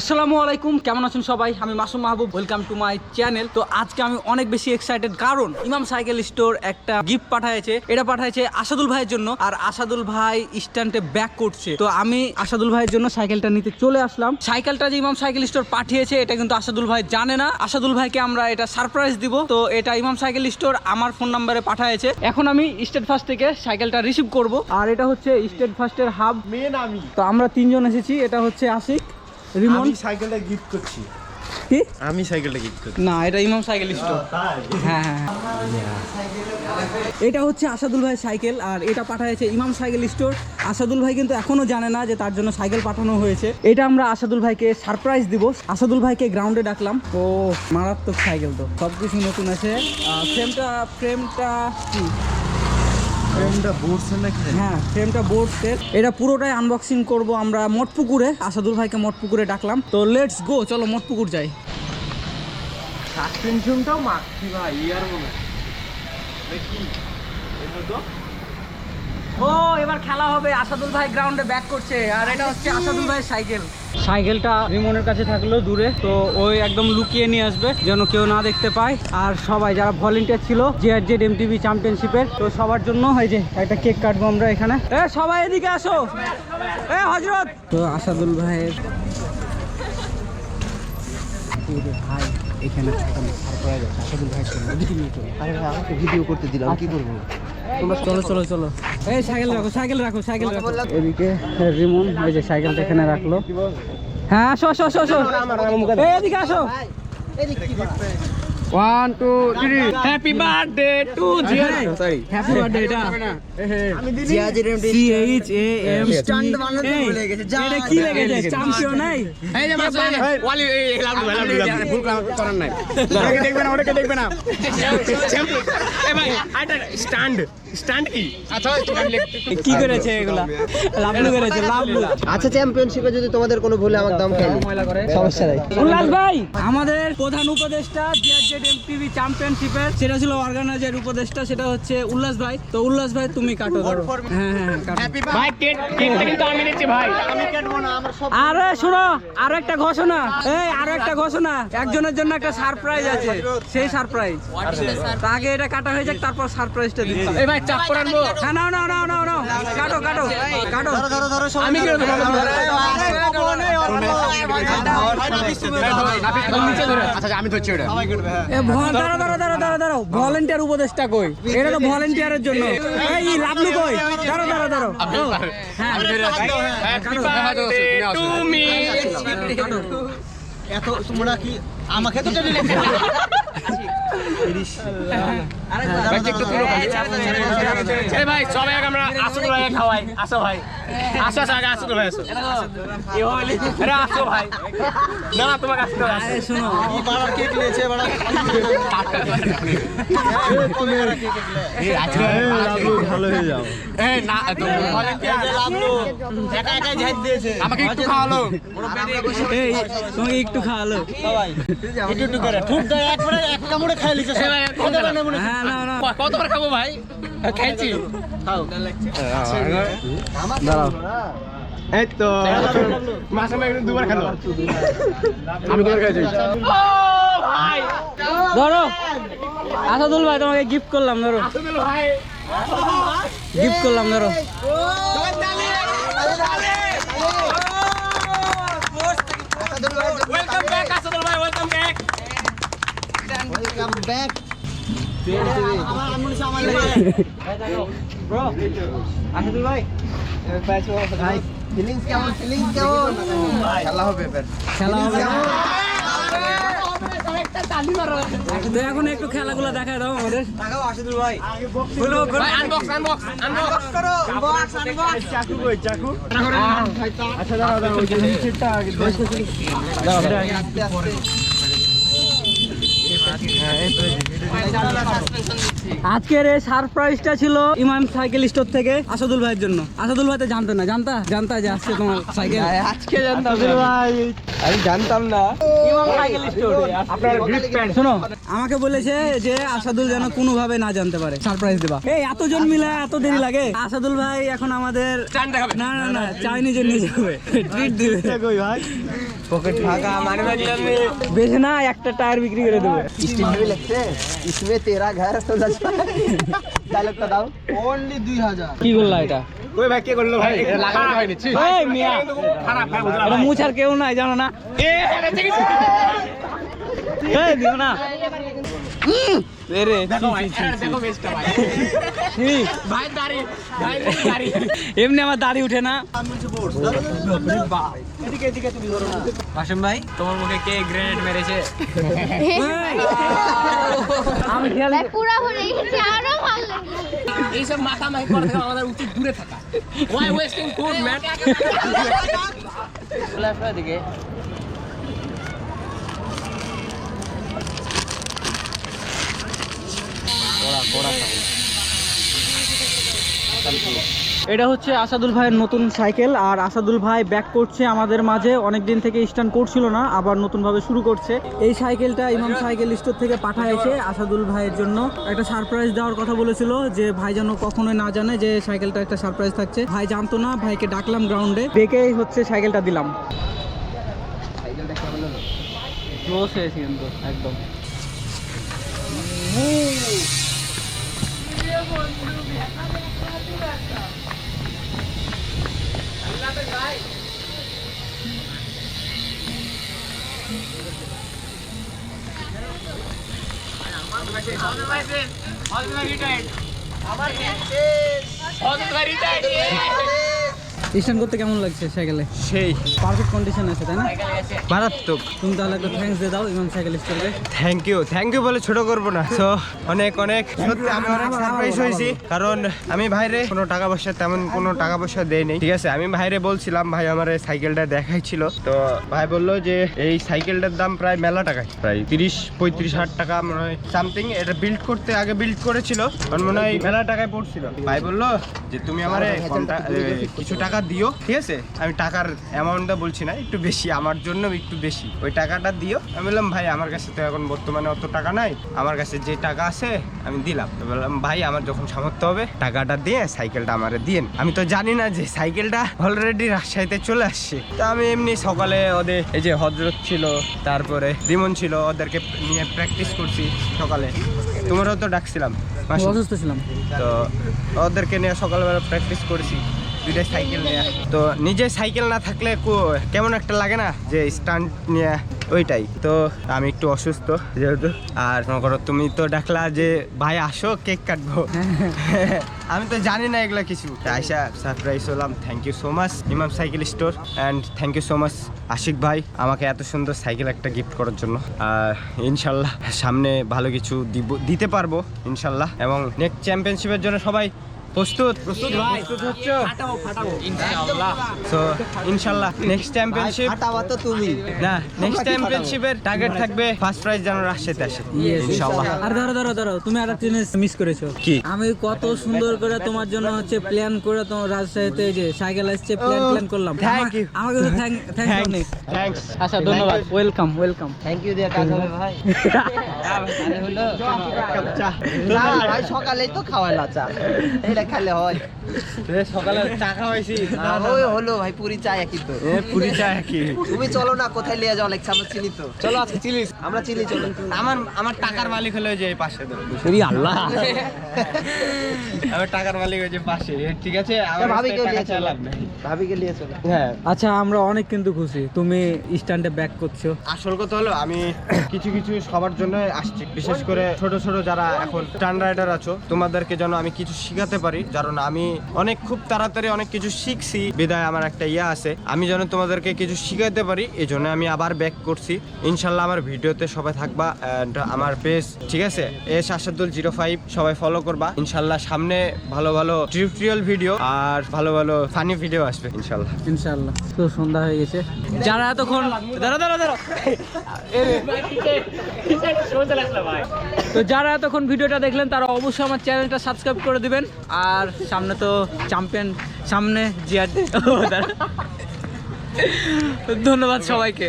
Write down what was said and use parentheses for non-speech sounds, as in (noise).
আসসালামু আলাইকুম কেমন আছেন সবাই? আমি Masum Mahbub welcome to my channel তো আজকে আমি অনেক বেশি এক্সাইটেড কারণ ইমাম সাইকেল স্টোর একটা গিফট পাঠাইছে এটা পাঠাইছে আসাদুল ভাইয়ের জন্য আর আসাদুল ভাই স্ট্যান্ডে ব্যাক করছে। তো আমি আসাদুল ভাইয়ের জন্য সাইকেলটা নিতে চলে আসলাম। সাইকেলটা যে ইমাম সাইকেল স্টোর পাঠিয়েছে এটা কিন্তু আসাদুল ভাই জানে না। আসাদুল ভাইকে আমরা এটা সারপ্রাইজ দিব। তো এটা ইমাম সাইকেল স্টোর আমার ফোন নাম্বারে পাঠাইছে এখন আমি স্টেট ফার্স্ট থেকে সাইকেলটা রিসিভ করব। আর এটা হচ্ছে স্টেট ফার্স্টের হাব মেন আমি। তো আমরা তিনজন এসেছি এটা হচ্ছে আশিক। রিমন? আমি সাইকেলটা গিফট করছি। কি? আমি সাইকেলটা গিফট করছি। না এটা ইমাম সাইকেল স্টোর হ্যাঁ হ্যাঁ হ্যাঁ। এটা হচ্ছে আসাদুল ভাই সাইকেল আর এটা পাঠাইছে ইমাম সাইকেল স্টোর আসাদুল ভাই কিন্তু এখনও জানে না যে তার জন্য সাইকেল পাঠানো হয়েছে। এটা আমরা আসাদুল ভাইকে সারপ্রাইজ দিব। আসাদুল ভাইকে গ্রাউন্ডে ডাকলাম। ও মারাত্মক সাইকেল তো। সব কিছু নতুন আছে। ফ্রেমটা ফ্রেমটা কি? ফ্রেমটা বোর্ডসের নাকি হ্যাঁ ফ্রেমটা বোর্ডসের এটা পুরোটাই আনবক্সিং করব আমরা মটপুকুরে আসাদুল ভাইকে মটপুকুরে ডাকলাম। তো লেটস গো চলো মটপুকুর যাই। সাসপেনশনটাও মাখছি ভাই ইয়ার মনে হয়। দেখি এটা তো ও এবার খেলা হবে। আসাদুল ভাই গ্রাউন্ডে ব্যাক করছে। আর এটা হচ্ছে আসাদুল ভাই সাইকেল। সাইকেলটা রিমনের কাছে থাকল দূরে তো ওই একদম লুকিয়ে নিয়ে আসবে যেন কেউ না দেখতে পায়। আর সবাই যারা ভলেন্টিয়ার ছিল জেআর জেড এমটিভি চ্যাম্পিয়নশিপের তো সবার জন্য এই যে একটা কেক কাটবো আমরা এখানে। এ সবাই এদিকে আসো। এ হজরত। তো আসাদুল ভাইয়ের ভাই এখানে আসাদুল ভাইয়ের আরে ভাই আমাকে ভিডিও করতে দিলাম কি করব? তোমরা চলো চলো চলো এই সাইকেল রাখো সাইকেল রাখো সাইকেল রাখো। এদিকে রিমন ওই যে সাইকেলটা এখানে রাখল। হ্যাঁ আসো আসো আসো আসো। এদিকে আসো। One two three happy birthday to Zia sorry happy birthday এটা C H A M stand বানাতে ভুলে গেছে এটা কি লেগেছে চ্যাম্পিয়ন নাই এই যে মাসে ওয়ালি এই লাভ লাভ ভুল করার নাই ওকে দেখবে না ওকে দেখবে না এই ভাই আইটা স্ট্যান্ড স্ট্যান্ড কি আচ্ছা কি করেছে এগুলা লাভলু করেছে লাভলু আচ্ছা চ্যাম্পিয়নশিপে যদি তোমাদের কোনো ভুলে আমার দাম খাই সমস্যা নাই উল্লাস ভাই আমাদের প্রধান উপদেষ্টা জিআরজেড এমটিভি চ্যাম্পিয়নশিপের সেটা ছিল অর্গানাইজার উপদেষ্টা সেটা হচ্ছে উল্লাস ভাই তো উল্লাস ভাই তুমি কাটো ধরো হ্যাঁ হ্যাঁ হ্যাঁ, ভাই কেক কেকটা কিন্তু আমি নিচ্ছি ভাই আরে শোনো আরও একটা ঘোষণা এই আরও একটা ঘোষণা একজনের জন্য একটা সারপ্রাইজ আছে সেই সারপ্রাইজ আগে এটা কাটা হয়ে যাক তারপর সারপ্রাইজটা দিচ্ছি এই ভাই চাপ করে আনব হ্যাঁ নাও নাও নাও নাও নাও কাটো কাটো কাটো আমি কি করব নিচে ধরে আচ্ছা আমি ধরছি ওটা দাঁড়াও দাঁড়াও দাঁড়াও দাঁড়াও দাঁড়াও ভলেন্টিয়ার উপদেষ্টা কই? এটা তো ভলেন্টিয়ারের জন্য। এই লাভলু কই? দাঁড়াও দাঁড়াও হ্যাঁ এত তোমরা কি আমাকে তো (laughs) ভাই একটু তুলো ভাই আমরা আসল ভাই খাওয়াই। আসো ভাই। আসো আসো আগে আসো ভাই আসো। আরে আসো ভাই। না না তোমাকে আসতে হবে আরে শুনো বাড়ার কেক নিয়েছে বাড়া? ভালো হয়ে যাও। এই না তুমি একা একাই ঝাইট দিয়েছে। আমাকে একটু খাওয়ালো। এই তোমাকে একটু খাওয়ালো। একটু একটু করে। খুব দেয় একবারে এক কামড়ে খাই লিছে এই ভাই, কোন জায়গা? হ্যাঁ। না না। কতবার খাব ভাই? খাইছি। দাঁড়াও। এই তো মাসে মাসে দুবার খেলো। আমি দুবার খাইছি। ধরো। আসাদুল ভাই তোমাকে গিফট করলাম ধরো। আসলে ভাই। গিফট করলাম ধরো ওয়েলকাম ব্যাক আসলে ভাই welcome back welcome back Asadul ভাই ভাই ফিলিংস কেমন ফিলিংস কেমন খেলা হবে এবার খেলা হবে তো এখন একটু খেলাগুলো দেখা দাও আমাদের ভাই আনবক্স আনবক্স আনবক্স করো চাকু কই চাকু? আচ্ছা দাঁড়াও দাঁড়াও ওই যে নিচেরটা আগে আজকের এই সারপ্রাইজটা ছিল ইমাম সাইকেল স্টোর থেকে আসাদুল ভাইয়ের জন্য। আসাদুল ভাই তো জানতো না জানতা? জানতা যে আজকে তোমার সাইকেল? আজকে আচ্ছা ভাই আমি জানতাম না। আমাকে বলেছে যে আসাদুল যেন কোনো ভাবে না জানতে পারে। সারপ্রাইজ দেবা। এই এতজন মিলে এত দেরি লাগে? আসাদুল ভাই এখন আমাদের না না না চাইনি জন্য যাবে। ট্রিট দিবে। ভাই? পকেট ফাঁকা মানে বেশ না একটা টায়ার বিক্রি করে দেবো। স্টিল ভি লাগছে ইসমে তেরা ঘর তো লাগছে ডায়লগটা দাও। অনলি 2000 কি বললা এটা? ওই ভাই কে করল ভাই? লাগানো হয়নি ছি। এই মিয়া। খারাপ ভাই বুঝলাম এটা মুছার কেউ নাই জানো না। এ এই দিও না। দাড়ি এমনি আমার দাড়ি উঠে না। আসেম ভাই তোমার মুখে কে গ্রেনেড মেরেছে? আমি খেয়াল ভাই ভরে গেছে আরও ভালো এইসব মাথা করা আমাদের উচিত দূরে থাকা। ওয়াই ওয়েস্টিং ফুড ম্যান দিকে। এটা হচ্ছে আসাদুল ভাইয়ের নতুন সাইকেল আর আসাদুল ভাই ব্যাক করছে আমাদের মাঝে। অনেক দিন থেকে স্ট্যান্ড করছিল না আবার নতুনভাবে শুরু করছে। এই সাইকেলটা ইমাম সাইকেল স্টোর থেকে পাঠাইছে আসাদুল ভাইয়ের জন্য। একটা সারপ্রাইজ দেওয়ার কথা বলেছিল যে ভাই যেন কখনোই না জানে যে সাইকেলটা একটা সারপ্রাইজ থাকছে। ভাই জানতো না ভাইকে ডাকলাম গ্রাউন্ডে ডেকেই হচ্ছে সাইকেলটা দিলাম। হয়েছে কিন্তু একদম All the very tight. All the very tight. Stand করতে কেমন লাগছে সাইকেলে? সেই। পারফেক্ট কন্ডিশন আছে তাই না? মারাত্মক। তুমি তাহলে একটা থ্যাঙ্কস দিয়ে দাও ইমাম সাইকেল স্টোরে থ্যাংক ইউ থ্যাংক ইউ বলে ছোট করব না। তো অনেক অনেক। সত্যি আমি অনেক সারপ্রাইজ হয়েছি। কারণ আমি ভাইরে কোনো টাকা পয়সা তেমন কোনো টাকা পয়সা দেই নেই। ঠিক আছে আমি ভাইরে বলছিলাম ভাই আমার এই সাইকেলটা দেখাইছিল। তো ভাই বলল যে এই সাইকেলটার দাম প্রায় মেলা টাকায়। প্রায় তিরিশ পঁয়ত্রিশ হাজার টাকা মনে হয় সামথিং এটা বিল্ড করতে আগে বিল্ড করেছিল আমার মনে হয় মেলা টাকায় পড়ছিল। ভাই বলল যে তুমি আমার কিছু টাকা দিও ঠিক আছে? আমি টাকার অ্যামাউন্টটা বলছি না একটু বেশি আমার জন্য একটু বেশি। ওই টাকাটা দিও। আমি বললাম ভাই আমার কাছে তো এখন বর্তমানে অত টাকা নাই। আমার কাছে যে টাকা আছে আমি দিলাম। তো বললাম ভাই আমার যখন সামর্থ্য হবে টাকাটা দিয়ে সাইকেলটা আমারে দিয়েন। আমি তো জানি না যে সাইকেলটা অলরেডি রাজশাহীতে চলে আসছে। তো আমি এমনি সকালে ওদের এই যে হজরত ছিল তারপরে রিমন ছিল ওদেরকে নিয়ে প্র্যাকটিস করছি সকালে। তোমারও তো ডাকছিলাম। অসুস্থ ছিলাম। তো ওদেরকে নিয়ে সকালবেলা প্র্যাকটিস করেছি। দুইটা সাইকেল নিয়ে। তো নিজে সাইকেল না থাকলে কেমন একটা লাগে না যে স্টান্ট নিয়ে ওইটাই। তো আমি একটু অসুস্থ যেহেতু। আর মনে করো তুমি তো ডাকলা যে ভাই আসো কেক কাটবো। (laughs) আমি তো জানি না এগুলো কিছু। আয়সা সারপ্রাইজ হলাম। Thank you so much Imam cycle store and thank you so much Ashiq ভাই আমাকে এত সুন্দর সাইকেল একটা গিফট করার জন্য। আর ইনশাল্লাহ সামনে ভালো কিছু দিব দিতে পারব ইনশাল্লাহ। এবং নেক্সট চ্যাম্পিয়নশিপের জন্য সবাই প্রস্তুত? প্রস্তুত ভাই প্রস্তুত হচ্ছ? ফাটাবো ফাটাবো ইনশাআল্লাহ। তো ইনশাল্লাহ নেক্সট চ্যাম্পিয়নশিপ তো তুমি। না নেক্সট চ্যাম্পিয়নশিপের টার্গেট থাকবে ফার্স্ট প্রাইজ যেন রাজশাহীতে আসে। ইনশাল্লাহ আর ধরো ধরো ধরো তুমি আর একটা জিনিস মিস করেছ। কি? আমি কত সুন্দর করে তোমার জন্য হচ্ছে প্ল্যান করে তোমার রাজশাহীতে যে সাইকেল আসছে প্ল্যান প্ল্যান করলাম। Thank আমা- you. আমাকে তো থ্যাংক থ্যাংক অনেক। থ্যাঙ্কস আচ্ছা ধন্যবাদ। ওয়েলকাম ওয়েলকাম থ্যাংক ইউ দিয়ে কাজ হবে ভাই। (laughs) হলো। ভাই সকালেই তো খাওয়াই না (laughs) চা খেলে হয় সকালে চা খাওয়াইছি ওই হলো ভাই পুরি চা একই তো। এ পুরি চা কি তুমি চলো না কোথায় নিয়ে যাও আমরা চিনি তো। চলো আজকে চিলিস আমরা চিনি চলো। আমার আমার টাকার মালিক হলো যে এই পাশে তো। আল্লাহ। আমার টাকার মালিক হয়েছে পাশে। ঠিক আছে আমার নিয়ে চলো। চালাম। নাই ভাবিকে নিয়ে চলো। হ্যাঁ। আচ্ছা আমরা অনেক কিন্তু খুশি। তুমি স্ট্যান্ডে ব্যাক করছ। আসল কথা হলো আমি কিছু কিছু সবার জন্য আসছি। বিশেষ করে ছোট ছোট যারা এখন টান রাইডার আছো তোমাদেরকে যেন আমি কিছু শিখাতে পারি। কারণ আমি অনেক খুব তাড়াতাড়ি অনেক কিছু শিখছি বিদায় আমার একটা ইয়ে আছে আমি যেন তোমাদেরকে কিছু শিখাতে পারি এই জন্য আমি আবার ব্যাক করছি ইনশাল্লাহ আমার ভিডিওতে সবাই থাকবা and আমার পেজ ঠিক আছে এস আসাদুল জিরো ফাইভ সবাই ফলো করবা ইনশাল্লাহ সামনে ভালো ভালো টিউটোরিয়াল ভিডিও আর ভালো ভালো ফানি ভিডিও আসবে ইনশাল্লাহ ইনশাআল্লাহ তো সন্ধ্যা হয়ে গেছে যারা এতক্ষণ দাঁড়া দাঁড়া দাঁড়া তো যারা এতক্ষণ ভিডিওটা দেখলেন, তারা অবশ্যই আমার চ্যানেলটা সাবস্ক্রাইব করে দিবেন। আর সামনে তো চ্যাম্পিয়ন সামনে জিয়ার ধন্যবাদ সবাইকে।